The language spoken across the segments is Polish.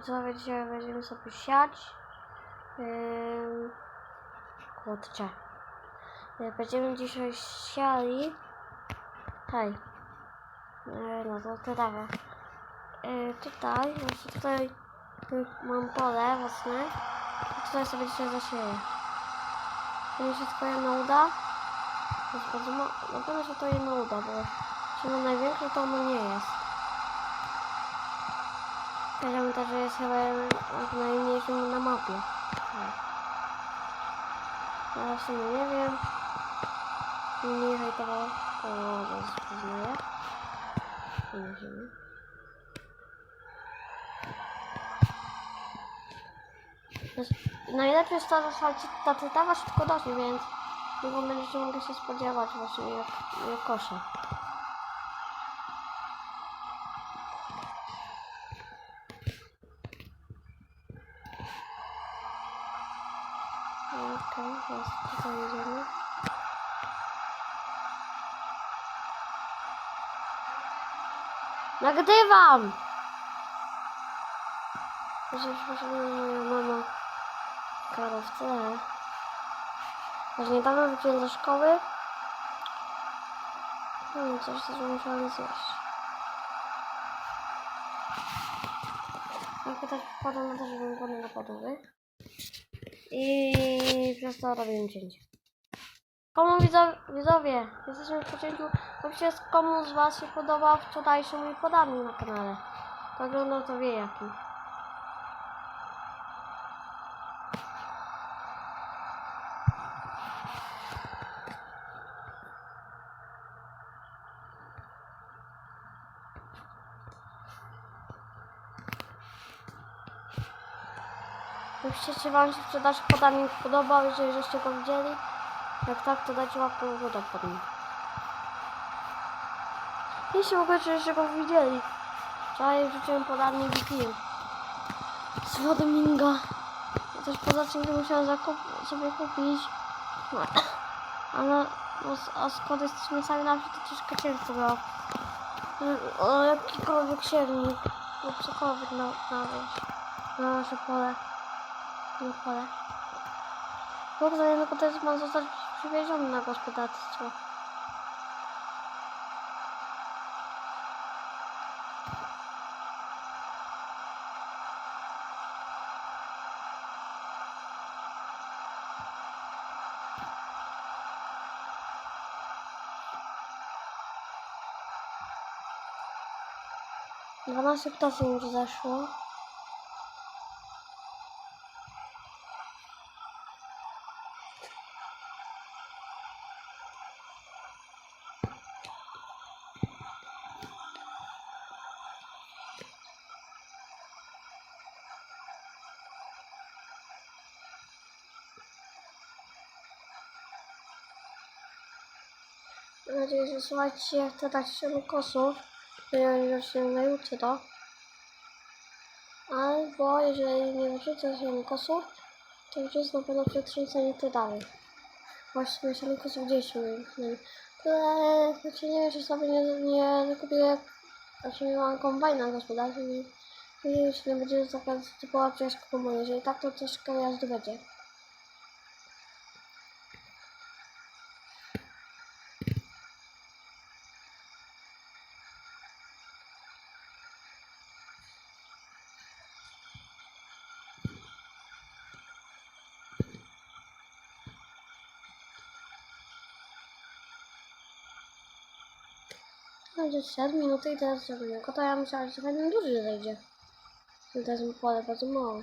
widzowie, dzisiaj będziemy sobie siać. Yy, kurczę. Yy, Będziemy dzisiaj siali. Hej. Yy, no to tyle. Yy, tutaj, właśnie tutaj yy, mam pole własne. Tutaj sobie dzisiaj zasieję. To mi się wszystko jedno uda. Na pewno się to jedno uda, bo jeśli mam największe, to ono nie jest. Że jest chyba najmniejszym na mapie. Ale w sumie nie wiem. Nie hejtował, to zaraz poznaję. Nie wiem. Najlepiej jest to, że ta cytawa szybko dośnie, więc długo będziecie mogli się spodziewać właśnie jak, jak koszę. Okej, teraz tutaj jedziemy. Nagrywam! Mama kierowcę. Właśnie niedawno wróciłem do szkoły. No i coś też musiałem zjeść. Jak też wpadłem na to, żebym podał podłogę. I przez to robię cięcie. Komu widzowie, widzowie, jesteśmy po cięciu. Napiszcie komu z was się podoba wczorajszy mój podanik na kanale. Kto oglądał to wie jaki. Napiszcie czy wam się sprzedaż podanik podobał, jeżeli żeście go widzieli. Jak tak, to dajcie łapkę w górę pod nim. Jeśli w ogóle żeście go widzieli. Wczoraj wrzuciłem podanik i film. Z Wodominga. Ja też poza tym musiałem zakup- sobie kupić. Ale no, a skoro jesteśmy sami na wsi, to troszkę ciężko było. O jakikolwiek siernik lub cokolwiek na, na. Na nasze pole. Na pole. Bóg za jednego też ma zostać przywieziony na gospodarstwo. Dwanaście ptasów już zeszło. Mam nadzieję, że słuchajcie, dać 7 kosów, jeżeli się na jutro. Albo jeżeli nie wyrzucę 7 kosów, to już jest na pewno przetrząsanie te dalej. Właśnie 7 kosów gdzieś miałem. Ale znaczy nie wiem, czy sobie nie, nie zakupię, znaczy nie mam kombajna gospodarczym i i jeśli nie będzie taka typowa przejazd komu, jeżeli tak, to troszkę jazdy będzie. Będzie 4 minuty i teraz zrobimy go, to ja myślałam, że będę dłużej zejdzie. I teraz mi pole bardzo mało.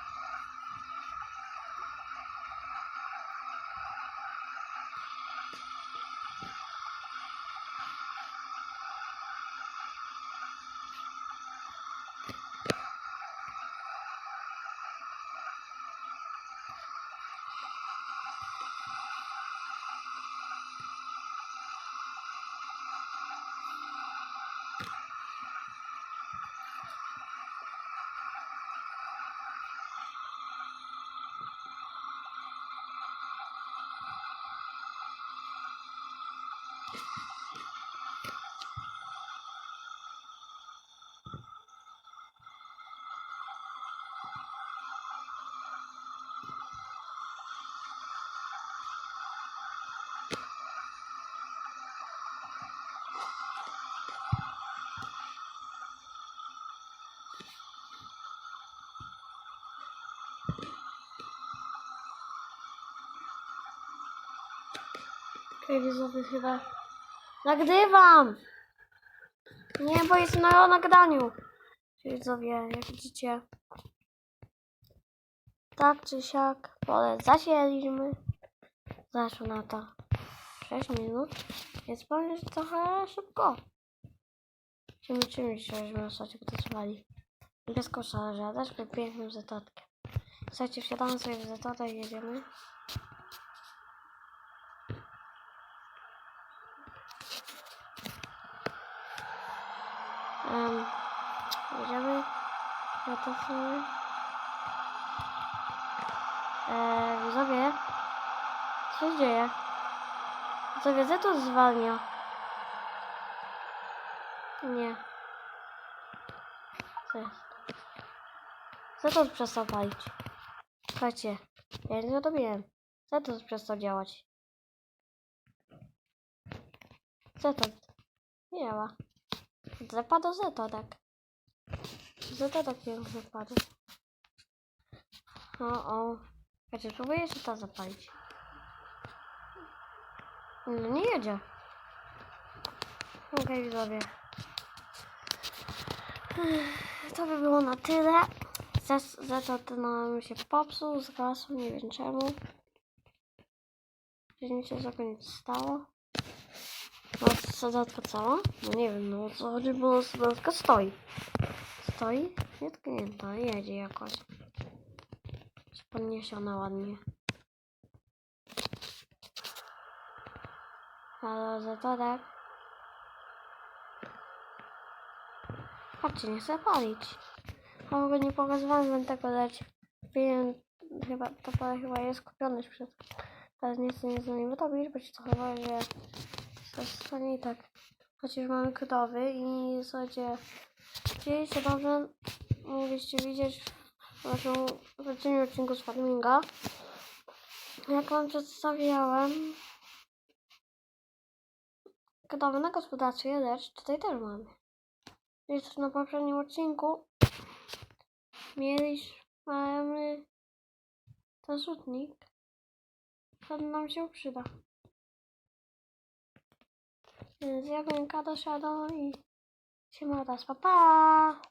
Okej, widzowie, chyba nagrywam! Nie, bo jest na nagraniu. Widzowie, jak widzicie. Tak czy siak, pole zasieliśmy. Zaszło na to 6 minut. Powiem, że trochę szybko. Czym czymś żeśmy ostatnio pracowali. Bez koszarza, też piękną zatatkę. Słuchajcie, wsiadamy sobie w zatatę i jedziemy. Um, jedziemy na to sobie. Eee, widzowie, co się dzieje? Widzowie, co to zwalnia? Nie. Co jest? Co to przestał palić? Słuchajcie, ja nie robiłem. Co to przestał działać? Co to? Nie działa. Zapadł Zeta, tak. Zeta tak nie zapadł. O, o. Znaczy, spróbuję jeszcze to zapalić. No nie jedzie. Okej, widzowie. Ech, To by było na tyle. Zeta ten nam się popsuł, zgasł, nie wiem czemu. Że nic się za koniec stało. No, sadzatka cała? No nie wiem, no co chodzi, bo sadzatka stoi. Stoi? Nietknięta, jedzie jakoś. Podniesiona ładnie. Ale za to tak. Patrzcie, nie chcę palić. A mogę nie pokazywałem tego dać. Wiem, chyba, to chyba jest kupione już przed. Teraz nie chcę nic za nim wytopić, bo się to chyba, że to i tak. Chociaż mamy gotowy i słuchajcie, chcieliście dobrze, mogliście widzieć w naszym poprzednim odcinku z Farminga. Jak wam przedstawiałem gotowy na gospodarstwie, lecz tutaj też mamy. Więc na poprzednim odcinku mieliśmy mamy ten rzutnik. Ten nam się przyda. Więc ja go dosiadam i się ma pa pa!